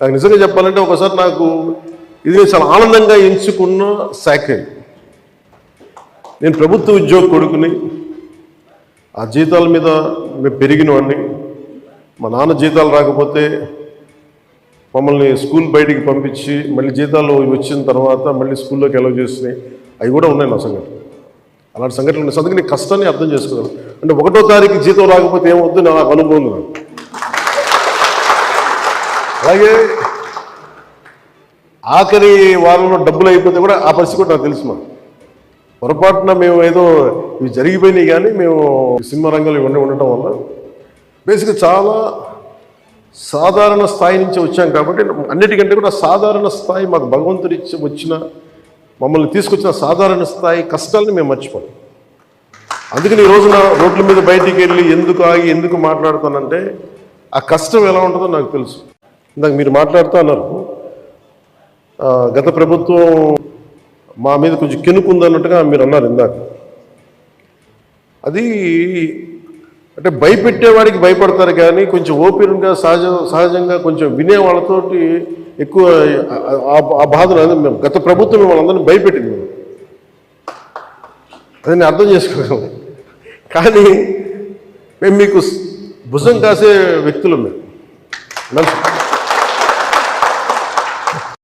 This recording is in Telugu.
నాకు నిజంగా చెప్పాలంటే ఒకసారి నాకు ఇది నేను చాలా ఆనందంగా ఎంచుకున్న శాఖ. నేను ప్రభుత్వ ఉద్యోగ కొడుకుని ఆ జీతాల మీద మేము పెరిగిన వాడిని మా నాన్న జీతాలు రాకపోతే మమ్మల్ని స్కూల్ బయటికి పంపించి మళ్ళీ జీతాలు వచ్చిన తర్వాత మళ్ళీ స్కూల్లోకి ఎలా చేసినాయి. అవి కూడా ఉన్నాయి నా సంఘటన అలాంటి సంఘటనలు ఉన్నాయి. అందుకే నేను కష్టాన్ని అర్థం చేసుకున్నాను. అంటే ఒకటో తారీఖు జీతం రాకపోతే ఏమవుద్దు నాకు అనుభవం నాకు. అలాగే ఆఖరి వారంలో డబ్బులు అయిపోతే కూడా ఆ పరిస్థితి కూడా నాకు తెలుసు మా పొరపాటున మేము ఏదో ఇవి జరిగిపోయినాయి కానీ మేము సినిమా రంగంలో ఇవన్నీ ఉండటం వల్ల బేసిక్గా చాలా సాధారణ స్థాయి నుంచి వచ్చాం కాబట్టి అన్నిటికంటే కూడా సాధారణ స్థాయి మాకు భగవంతుడి ఇచ్చి వచ్చిన మమ్మల్ని తీసుకొచ్చిన సాధారణ స్థాయి కష్టాలని మేము మర్చిపోం. అందుకని ఈ రోజున రోడ్ల మీద బయటికి వెళ్ళి ఎందుకు ఆగి ఎందుకు మాట్లాడుతానంటే ఆ కష్టం ఎలా ఉంటుందో నాకు తెలుసు. ఇందాక మీరు మాట్లాడుతూ అన్నారు. గత ప్రభుత్వం మా మీద కొంచెం కినుకుందన్నట్టుగా మీరు అన్నారు ఇందాక. అది అంటే భయపెట్టేవాడికి భయపడతారు కానీ కొంచెం ఓపెన్గా సహజ సహజంగా కొంచెం వినే వాళ్ళతోటి ఎక్కువ ఆ- బాధను బాధలు మేము గత ప్రభుత్వం వాళ్ళందరినీ భయపెట్టింది. మేము అది నేను అర్థం చేసుకోగలను. కానీ మేము మీకు భుజం కాసే వ్యక్తులు మేము.